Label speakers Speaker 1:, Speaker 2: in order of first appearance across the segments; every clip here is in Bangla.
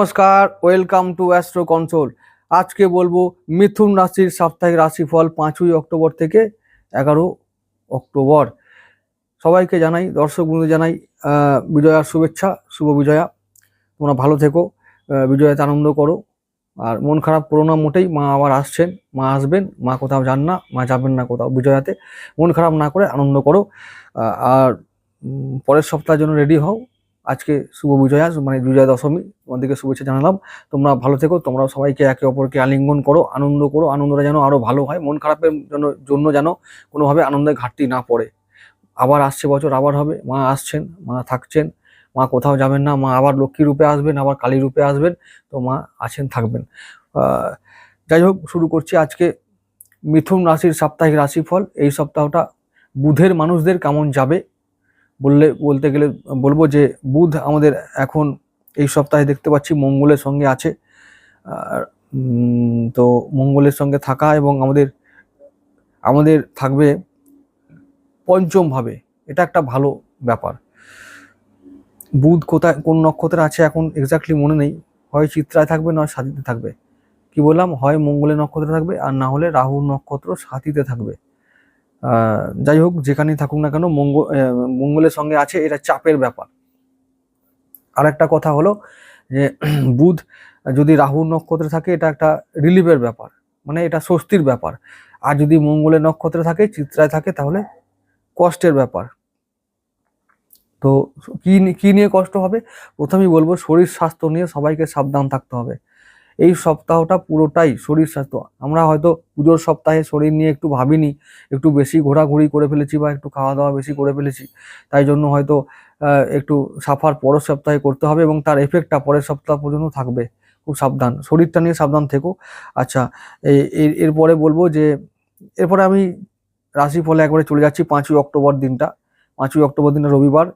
Speaker 1: নমস্কার ওয়েলকাম টু অ্যাস্ট্রো কন্ট্রোল আজকে বলব মিথুন রাশির সাপ্তাহিক রাশিফল পাঁচই অক্টোবর থেকে এগারো অক্টোবর। সবাইকে জানাই, দর্শক বন্ধু জানাই বিজয়ার শুভেচ্ছা, শুভ বিজয়া। তোমরা ভালো থেকো বিজয়াতে আনন্দ করো। আর মন খারাপ করো না মোটেই, মা আবার আসছেন, মা আসবেন, মা কোথাও যান না, মা যাবেন না কোথাও, বিজয়াতে। মন খারাপ না করে আনন্দ করো। আর পরের সপ্তাহের জন্য রেডি হও। আজকে শুভ বিজয়া মানে বিজয়া দশমী, তোমাদেরকে শুভেচ্ছা জানালাম। তোমরা ভালো থেকো তোমরা সবাইকে একে অপরকে আলিঙ্গন করো, আনন্দ করো, আনন্দটা যেন আরও ভালো হয়, মন খারাপের জন্য জন্য যেন কোনোভাবে আনন্দের ঘাটতি না পড়ে। আবার আসছে বছর, আবার হবে, মা আসছেন, মা থাকছেন, মা কোথাও যাবেন না, মা আবার লক্ষ্মী রূপে আসবেন, আবার কালী রূপে আসবেন, তো মা আছেন, থাকবেন। যাই হোক, শুরু করছি আজকে মিথুন রাশির সাপ্তাহিক রাশিফল। এই সপ্তাহটা বুধের মানুষদের কেমন যাবে বললে, বলতে গেলে বলব যে বুধ আমাদের এখন এই সপ্তাহে দেখতে পাচ্ছি মঙ্গলের সঙ্গে আছে। তো মঙ্গলের সঙ্গে থাকা এবং আমাদের আমাদের থাকবে পঞ্চম ভাবে। এটা একটা ভালো ব্যাপার। বুধ কোথায়, কোন নক্ষত্রে আছে এখন এক্স্যাক্টলি মনে নেই। হয় চিত্রায় থাকবে, নয় সাথীতে থাকবে। কি বললাম? হয় মঙ্গলের নক্ষত্রে থাকবে আর না হলে রাহু নক্ষত্র সাথীতে থাকবে। যাই হোক, যেখানেই থাকুক না কেন, মঙ্গল মঙ্গলের সঙ্গে আছে, এটা চাপের ব্যাপার। আর একটা কথা হলো যে, বুধ যদি রাহু নক্ষত্রে থাকে, এটা একটা রিলিফের ব্যাপার মানে এটা স্বস্তির ব্যাপার। আর যদি মঙ্গলের নক্ষত্রে থাকে, চিত্রায় থাকে, তাহলে কষ্টের ব্যাপার। তো কি কি নিয়ে কষ্ট হবে? প্রথমেই বলব, শরীর স্বাস্থ্য নিয়ে সবাইকে সাবধান থাকতে হবে। এই সপ্তাহটা পুরোটাই শরীর স্বাস্থ্য। আমরা হয়তো পুজোর সপ্তাহে শরীর নিয়ে একটু ভাবিনি, একটু বেশি ঘোরাঘুরি করে ফেলেছি বা একটু খাওয়া দাওয়া বেশি করে ফেলেছি। তাই জন্য হয়তো একটু সাফার পরের সপ্তাহে করতে হবে এবং তার এফেক্টটা পরের সপ্তাহ পর্যন্ত থাকবে। খুব সাবধান, শরীরটা নিয়ে সাবধান থেকো। আচ্ছা এরপরে বলব যে, এরপরে আমি রাশিফলে একবারে চলে যাচ্ছি পাঁচই অক্টোবর দিনটা। পাঁচই অক্টোবর দিনটা রবিবার।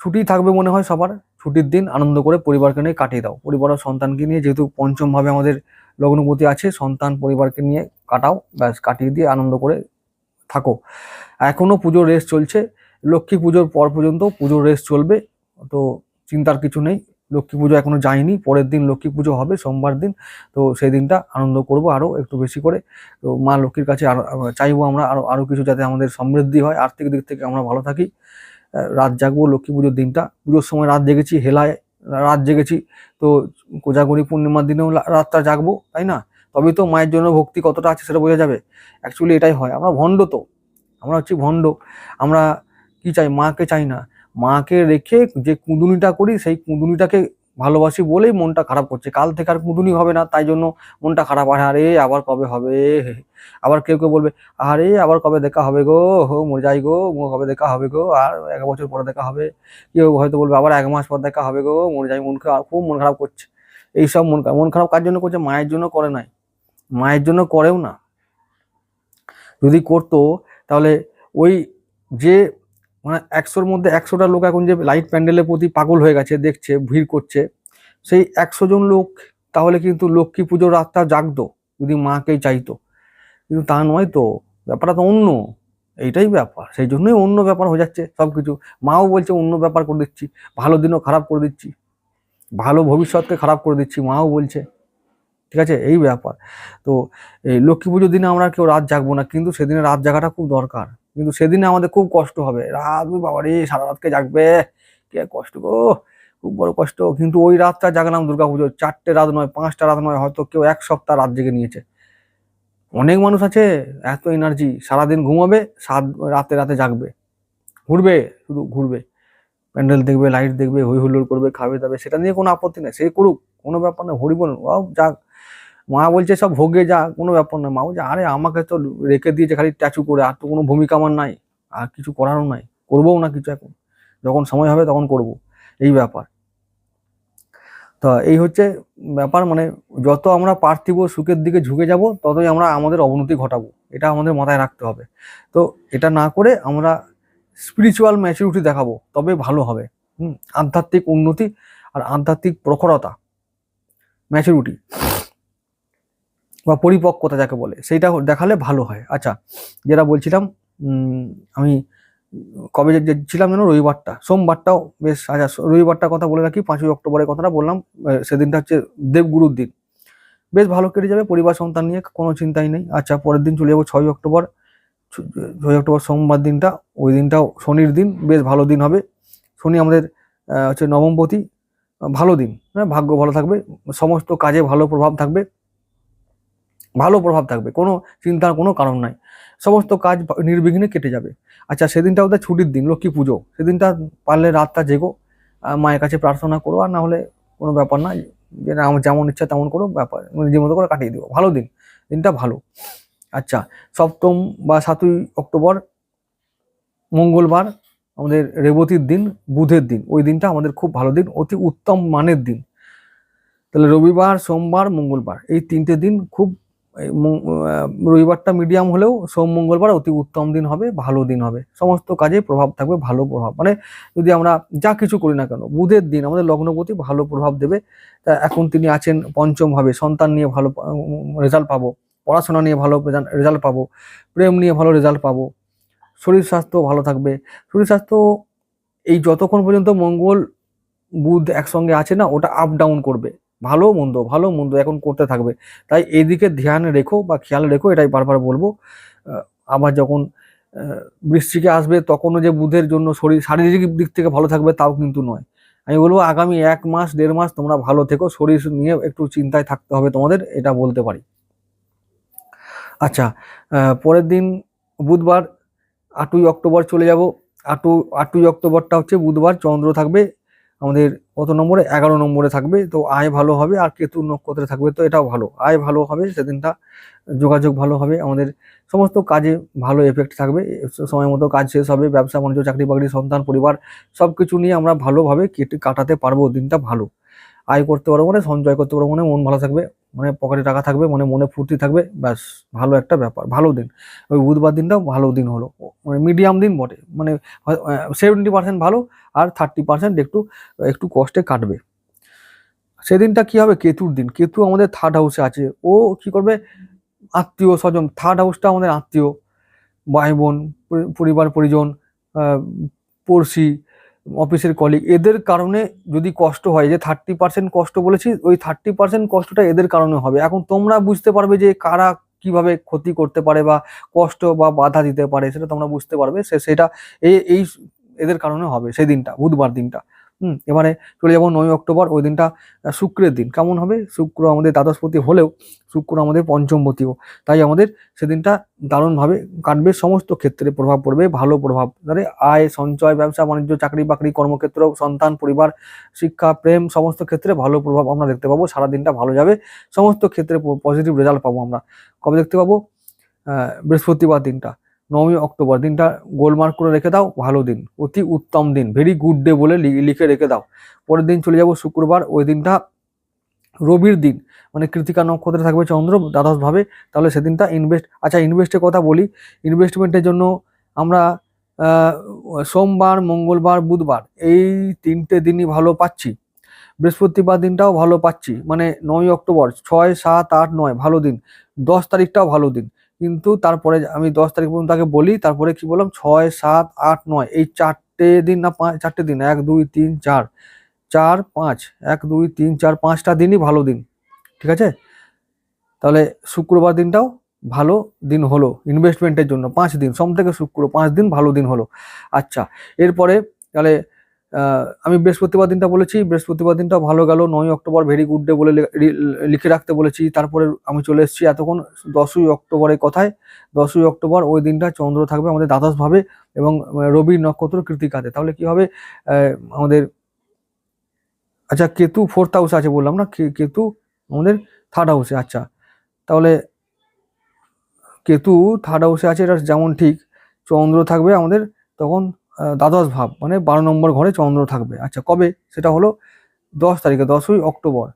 Speaker 1: ছুটি থাকবে মনে হয় সবার। ছুটির দিন আনন্দ করে পরিবারকে নিয়ে কাটিয়ে দাও। পরিবার সন্তানকে নিয়ে যেহেতু পঞ্চম ভাবে আমাদের লগ্নপতি আছে, সন্তান পরিবারকে নিয়ে কাটাও, ব্যাস কাটিয়ে দিয়ে আনন্দ করে থাকো। এখনও পুজোর রেস চলছে, লক্ষ্মী পুজোর পর পর্যন্ত পুজোর রেস চলবে, তো চিন্তার কিছু নেই। লক্ষ্মী পুজো এখনও যায়নি, পরের দিন লক্ষ্মী পুজো হবে, সোমবার দিন, তো সেই দিনটা আনন্দ করব আরও একটু বেশি করে। তো মা লক্ষ্মীর কাছে আরও, চাইব আমরা আরও আরও কিছু যাতে আমাদের সমৃদ্ধি হয়, আর্থিক দিক থেকে আমরা ভালো থাকি। রাত জাগবো, লক্ষ্মী পুজোর দিনটা। পুজোর সময় রাত জেগেছি, হেলায় রাত জেগেছি। তো কোজাগরি পূর্ণিমার দিনেও রাতটা জাগবো, তাই না? তবে তো মায়ের জন্য ভক্তি কতটা আছে সেটা বোঝা যাবে। অ্যাকচুয়ালি এটাই হয়। আমরা ভণ্ড তো। আমরা হচ্ছি ভণ্ড। আমরা কি চাই? মাকে চাই না। মাকে রেখে যে কুঁদুনিটা করি, সেই কুঁদুনিটাকে ভালোবাসি বলেই মনটা খারাপ করছে। কাল থেকে আর কুঁদুনি হবে না, তাই জন্য মনটা খারাপ। আর, আরে, আবার কবে হবে? আবার কেউ কেউ বলবে, আরে, আবার কবে দেখা হবে গো? হো, মরে যাই গো কবে দেখা হবে গো, আর এক বছর পরে দেখা হবে। কেউ হয়তো বলবে, আবার এক মাস পর দেখা হবে গো, মরে যাই খারাপ খুব মন খারাপ করছে। এইসব মন মন খারাপ কার জন্য করছে? মায়ের জন্য করে নাই। মায়ের জন্য করেও না। যদি করতো, তাহলে ওই যে মানে একশোর মধ্যে একশোটা লোক এখন যে লাইট প্যান্ডেলের প্রতি পাগল হয়ে গেছে, দেখছে, ভিড় করছে, সেই একশো জন লোক, তাহলে কিন্তু লক্ষ্মী পুজোর রাতটা জাগতো, যদি মাকেই চাইতো। কিন্তু তা নয় তো, ব্যাপারটা তো অন্য, এইটাই ব্যাপার, সেই জন্যই অন্য ব্যাপার হয়ে যাচ্ছে সব কিছু মাও বলছে, অন্য ব্যাপার করে দিচ্ছি, ভালো দিনও খারাপ করে দিচ্ছি, ভালো ভবিষ্যৎকে খারাপ করে দিচ্ছি। মাও বলছে, ঠিক আছে, এই ব্যাপার। তো এই লক্ষ্মী পুজোর দিনে আমরা কেউ রাত জাগবো না, কিন্তু সেদিনে রাত জাগাটা খুব দরকার। কিন্তু সেদিনে আমাদের খুব কষ্ট হবে। রাত ওই বাবা রে সারা রাতকে জাগবে? কে কষ্ট গো? খুব বড় কষ্ট। কিন্তু ওই রাতটা জাগলাম দুর্গা পুজো চারটে রাত নয়, পাঁচটা রাত নয়, হয়তো কেউ এক সপ্তাহ রাত জেগে নিয়েছে। অনেক মানুষ আছে, এত এনার্জি সারাদিন ঘুমাবে, সাত, রাতে রাতে জাগবে। ঘুরবে, শুধু ঘুরবে। প্যান্ডেল দেখবে লাইট দেখবে, হই হুল্লোড় করবে, খাবে দাবে, সেটা নিয়ে কোনো আপত্তি নেই। সে করুক, কোনো ব্যাপার না, হরি বলুন ও যাক। মা বলছে, সব ভোগে যা, কোনো ব্যাপার না মা বলছে, আরে, আমাকে তো রেখে দিয়েছে খালি স্ট্যাচু করে, আর তো কোনো ভূমিকা আমার নাই, আর কিছু করারও নাই। করবোও না কিছু এখন। যখন সময় হবে তখন করব। এই ব্যাপার। তো এই হচ্ছে ব্যাপার মানে যত আমরা পার্থিব সুখের দিকে ঝুঁকে যাব, ততই আমরা আমাদের অবনতি ঘটাবো। এটা আমাদের মাথায় রাখতে হবে। তো এটা না করে আমরা স্পিরিচুয়াল ম্যাচুরিটি দেখাবো, তবে ভালো হবে। হুম, আধ্যাত্মিক উন্নতি আর আধ্যাত্মিক প্রখরতা। ম্যাচুরিটি বা পরিপক্কতা যাকে বলে, সেইটা দেখালে ভালো হয়। আচ্ছা যেটা বলছিলাম আমি কবে ছিলাম যেন রবিবারটা, সোমবারটাও বেশ আচ্ছা রবিবারটা কথা বলে রাখি, পাঁচই অক্টোবরের কথাটা বললাম সেদিনটা হচ্ছে দেবগুরুর দিন। বেশ ভালো কেটে যাবে, পরিবার সন্তান নিয়ে কোনো চিন্তাই নেই। আচ্ছা পরের দিন চলে যাব ছয় অক্টোবর ছয় অক্টোবর সোমবার দিনটা, ওই দিনটাও শনির দিন, বেশ ভালো দিন হবে। শনি আমাদের হচ্ছে নবমপতি, ভালো দিন হ্যাঁ ভাগ্য ভালো থাকবে, সমস্ত কাজে ভালো প্রভাব থাকবে। ভালো প্রভাব থাকবে, কোনো চিন্তার কোনো কারণ নাই। সমস্ত কাজ নির্বিঘ্নে কেটে যাবে। আচ্ছা সেদিনটা ওদের ছুটির দিন, লক্ষ্মী পুজো। সেদিনটা পারলে রাতটা জেগো মায়ের কাছে প্রার্থনা করো, আর না হলে কোনো ব্যাপার না, যে আমার যেমন ইচ্ছা তেমন করো, ব্যাপার নিজের মতো করে কাটিয়ে দিও। ভালো দিন, দিনটা ভালো। আচ্ছা সপ্তম বা সাতই অক্টোবর, মঙ্গলবার, আমাদের রেবতীর দিন, বুধের দিন। ওই দিনটা আমাদের খুব ভালো দিন, অতি উত্তম মানের দিন। তাহলে রবিবার, সোমবার, মঙ্গলবার, এই তিনটে দিন খুব রবিবারটা মিডিয়াম হলেও সোম, মঙ্গলবার অতি উত্তম দিন হবে, ভালো দিন হবে। সমস্ত কাজে প্রভাব থাকবে, ভালো প্রভাব। মানে যদি আমরা যা কিছু করি না কেন, বুধের দিন আমাদের লগ্নপতি ভালো প্রভাব দেবে। তা এখন তিনি আছেন পঞ্চম ভাবে সন্তান নিয়ে ভালো রেজাল্ট পাবো। পড়াশোনা নিয়ে ভালো রেজাল্ট পাবো। প্রেম নিয়ে ভালো রেজাল্ট পাবো। শরীর স্বাস্থ্য ভালো থাকবে। শরীর স্বাস্থ্য এই যতক্ষণ পর্যন্ত মঙ্গল, বুধ একসঙ্গে আছে না, ওটা আপ ডাউন করবে। ভালো মন্দ ভালো মন্দ এখন করতে থাকবে। তাই এদিকে ধ্যান রেখো বা খেয়াল রেখো, এটাই বারবার বলব। আবার যখন বৃষ্টিকে আসবে তখনও যে বুধের জন্য শরীর শারীরিক দিক থেকে ভালো থাকবে তাও কিন্তু নয়। আমি বলব আগামী এক মাস, দেড় মাস তোমরা ভালো থেকো, শরীর নিয়ে একটু চিন্তায় থাকতে হবে তোমাদের, এটা বলতে পারি। আচ্ছা পরের দিন বুধবার আটই অক্টোবর চলে যাব। আটু, আটই অক্টোবরটা হচ্ছে বুধবার, চন্দ্র থাকবে আমাদের কত নম্বরে? এগারো নম্বরে থাকবে। তো আয় ভালো হবে আর কেতু নক্ষত্রে থাকবে, তো এটাও ভালো। আয় ভালো হবে, সেদিনটা যোগাযোগ ভালো হবে, আমাদের সমস্ত কাজে ভালো এফেক্ট থাকবে। সময় মতো কাজ শেষ হবে, ব্যবসা বাণিজ্য চাকরি বাকরি, সন্তান, পরিবার সব কিছু নিয়ে আমরা ভালোভাবে কেটে কাটাতে পারব, দিনটা ভালো। আয় করতে পারব মানে সঞ্চয় করতে পারব মানে মন ভালো থাকবে। মানে পকেটে টাকা থাকবে মানে মনে ফুর্তি থাকবে, ব্যাস, ভালো একটা ব্যাপার, ভালো দিন। ওই বুধবার দিনটাও ভালো দিন হলো। মানে মিডিয়াম দিন বটে। মানে সেভেন্টি পার্সেন্ট ভালো আর থার্টি পার্সেন্ট একটু একটু কষ্টে কাটবে। সেদিনটা কি হবে? কেতুর দিন। কেতু আমাদের থার্ড হাউসে আছে। ও কি করবে? আত্মীয় স্বজন। থার্ড হাউসটা আমাদের আত্মীয়। ভাই বোন পরিবার পরিজন পড়শি অফিসের কলিগ এদের কারণে যদি কষ্ট হয়, যে থার্টি পার্সেন্ট কষ্ট বলেছি, ওই থার্টি পার্সেন্ট কষ্টটা এদের কারণে হবে। এখন তোমরা বুঝতে পারবে যে কারা কীভাবে ক্ষতি করতে পারে বা কষ্ট বা বাধা দিতে পারে, সেটা তোমরা বুঝতে পারবে। সে, সেটা এই এই এদের কারণে হবে, সেই দিনটা, বুধবার দিনটা। হুম, এবারে চলে যাব নয় অক্টোবর, ওই দিনটা শুক্রের দিন। কেমন হবে? শুক্র আমাদের দ্বাদশপতি হলেও শুক্র আমাদের পঞ্চমপতিও। তাই আমাদের সেদিনটা দারুণভাবে কাটবে, সমস্ত ক্ষেত্রে প্রভাব পড়বে, ভালো প্রভাব। ধরে আয়, সঞ্চয়, ব্যবসা, বাণিজ্য, চাকরি, বাকরি, কর্মক্ষেত্র, সন্তান, পরিবার, শিক্ষা, প্রেম, সমস্ত ক্ষেত্রে ভালো প্রভাব আমরা দেখতে পাবো সারা দিনটা ভালো যাবে, সমস্ত ক্ষেত্রে পজিটিভ রেজাল্ট পাবো আমরা। কবে দেখতে পাবো? বৃহস্পতিবার দিনটা। নবমী অক্টোবর। দিনটা গোলমার্ক করে রেখে দাও, ভালো দিন, অতি উত্তম দিন ভেরি গুড ডে বলে লিখে রেখে দাও। পরের দিন চলে যাব শুক্রবার, ওই দিনটা রবির দিন মানে কৃতিকা নক্ষত্রে থাকবে চন্দ্র, দ্বাদশ ভাবে, তাহলে সেদিনটা ইনভেস্ট আচ্ছা ইনভেস্টের কথা বলি ইনভেস্টমেন্টের জন্য আমরা সোমবার, মঙ্গলবার, বুধবার, এই তিনটে দিনই ভালো পাচ্ছি। বৃহস্পতিবার দিনটাও ভালো পাচ্ছি মানে নয় অক্টোবর, ছয়, সাত, আট, নয়, ভালো দিন, দশ তারিখটাও ভালো দিন। কিন্তু তারপরে আমি দশ তারিখ পর্যন্ত তাকে বলি, তারপরে কি বললাম? ছয়, সাত, আট, নয়, এই চারটে দিন না পাঁচ, চারটে দিন, এক, দুই, তিন, চার চার, পাঁচ, এক, দুই, তিন, চার, পাঁচটা দিনই ভালো দিন, ঠিক আছে? তাহলে শুক্রবার দিনটাও ভালো দিন হলো ইনভেস্টমেন্টের জন্য পাঁচ দিন, সোম থেকে শুক্র, পাঁচ দিন ভালো দিন হলো আচ্ছা এরপরে তাহলে আমি বৃহস্পতিবার দিনটা বলেছি, বৃহস্পতিবার দিনটা ভালো গেল। নয় অক্টোবর ভেরি গুড ডে বলে লিখে রাখতে বলেছি। তারপরে আমি চলে এসেছি এতক্ষণ দশই অক্টোবরের কথায়। দশই অক্টোবর ওই দিনটা চন্দ্র থাকবে আমাদের দ্বাদশ ভাবে এবং রবি নক্ষত্র কৃতিকাতে তাহলে কি হবে? আমাদের আচ্ছা কেতু ফোর্থ হাউসে আছে বললাম না? কেতু আমাদের থার্ড হাউসে আচ্ছা। তাহলে কেতু থার্ড হাউসে আছে, এটা যেমন ঠিক, চন্দ্র থাকবে আমাদের তখন দ্বাদশ ভাব মানে বারো নম্বর ঘরে চন্দ্র থাকবে। আচ্ছা কবে? সেটা হলো দশ তারিখে, দশই অক্টোবর।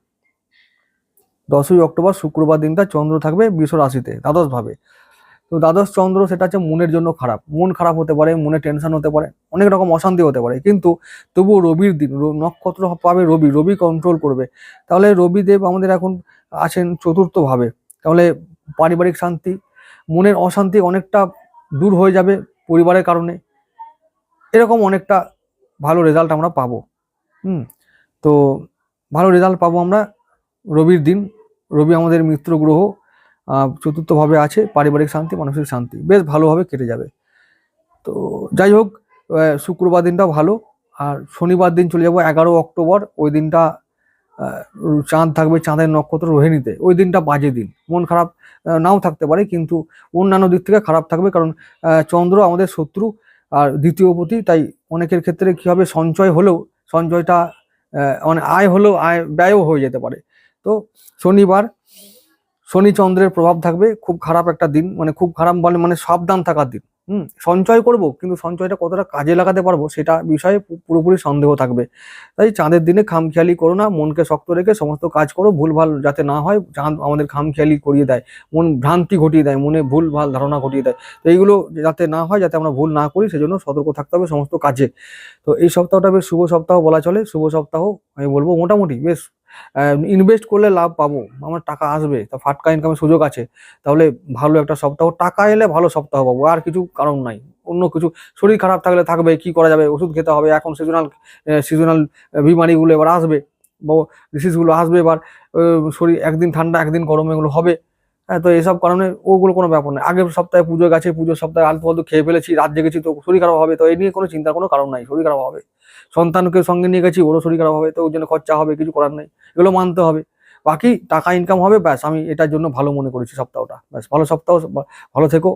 Speaker 1: দশই অক্টোবর, শুক্রবার দিনটা চন্দ্র থাকবে বৃষ রাশিতে, দ্বাদশ ভাবে। তো দ্বাদশ চন্দ্র সেটা হচ্ছে মনের জন্য খারাপ। মন খারাপ হতে পারে, মনে টেনশন হতে পারে, অনেক রকম অশান্তি হতে পারে। কিন্তু তবুও রবির দিন নক্ষত্র পাবে রবি রবি কন্ট্রোল করবে। তাহলে রবিদেব আমাদের এখন আছেন চতুর্থভাবে তাহলে পারিবারিক শান্তি, মনের অশান্তি অনেকটা দূর হয়ে যাবে পরিবারের কারণে। এরকম অনেকটা ভালো রেজাল্ট আমরা পাবো। হুম, তো ভালো রেজাল্ট পাবো আমরা রবির দিন। রবি আমাদের মিত্র গ্রহ চতুর্থভাবে আছে, পারিবারিক শান্তি, মানসিক শান্তি। বেশ ভালোভাবে কেটে যাবে। তো যাই হোক শুক্রবার দিনটা ভালো। আর শনিবার দিন চলে যাব, এগারো অক্টোবর। ওই দিনটা চাঁদ থাকবে চাঁদের নক্ষত্র রোহিণীতে। ওই দিনটা বাজে দিন। মন খারাপ নাও থাকতে পারে, কিন্তু অন্যান্য দিক থেকে খারাপ থাকবে। কারণ চন্দ্র আমাদের শত্রু। আর দ্বিতীয় প্রতি, তাই অনেকের ক্ষেত্রে কি হবে, সঞ্চয় হলেও, সঞ্চয়টা মানে আয় হলেও আয়, ব্যয়ও হয়ে যেতে পারে। তো শনিবার শনিচন্দ্রের প্রভাব থাকবে, খুব খারাপ একটা দিন মানে খুব খারাপ মানে মানে সাবধান থাকার দিন। হুম, সঞ্চয় করব, কিন্তু সঞ্চয়টা কতটা কাজে লাগাতে পারব সেটা বিষয়ে পুরোপুরি সন্দেহ থাকবে। তাই চাঁদের দিনে খামখেয়ালি করো না, মনকে শক্ত রেখে সমস্ত কাজ করো, ভুলভাল যাতে না হয় চাঁদ আমাদের খামখেয়ালি করিয়ে দেয়, মন ভ্রান্তি ঘটিয়ে দেয়, মনে ভুলভাল ধারণা ঘটিয়ে দেয়। তো এইগুলো যাতে না হয়, যাতে আমরা ভুল না করি, সেজন্য সতর্ক থাকতে হবে সমস্ত কাজে। তো এই সপ্তাহটা বেশ শুভ সপ্তাহ বলা চলে, শুভ সপ্তাহ আমি বলব মোটামুটি, বেশ ইনভেস্ট করলে লাভ পাবো, আমার টাকা আসবে, তা ফাটকা ইনকামের সুযোগ আছে, তাহলে ভালো একটা সপ্তাহ, টাকা এলে ভালো সপ্তাহ পাবো, আর কিছু কারণ নাই, অন্য কিছু, শরীর খারাপ থাকলে থাকবে, কি করা যাবে, ওষুধ খেতে হবে, এখন সিজনাল সিজনাল বিমারিগুলো এবার আসবে ডিসিজগুলো আসবে এবার শরীর একদিন ঠান্ডা, একদিন গরম, এগুলো হবে হ্যাঁ তো এইসব কারণে ওগুলো কোনো ব্যাপার নয়, আগের সপ্তাহে পুজো গেছে, পুজোর সপ্তাহে আলতু ফালতু খেয়ে ফেলেছি, রাত জেগেছি, তো শরীর খারাপ হবে, তো এই নিয়ে কোনো চিন্তার কোনো কারণ নাই, শরীর খারাপ হবে। সন্তানকে সঙ্গে নিয়ে গেছি, ওরও শরীর খারাপ হবে, তো ওর জন্য খরচা হবে, কিছু করার নেই। এগুলো মানতে হবে। বাকি টাকা ইনকাম হবে, ব্যাস, আমি এটার জন্য ভালো মনে করেছি সপ্তাহটা। ব্যাস, ভালো সপ্তাহ, ভালো থেকো।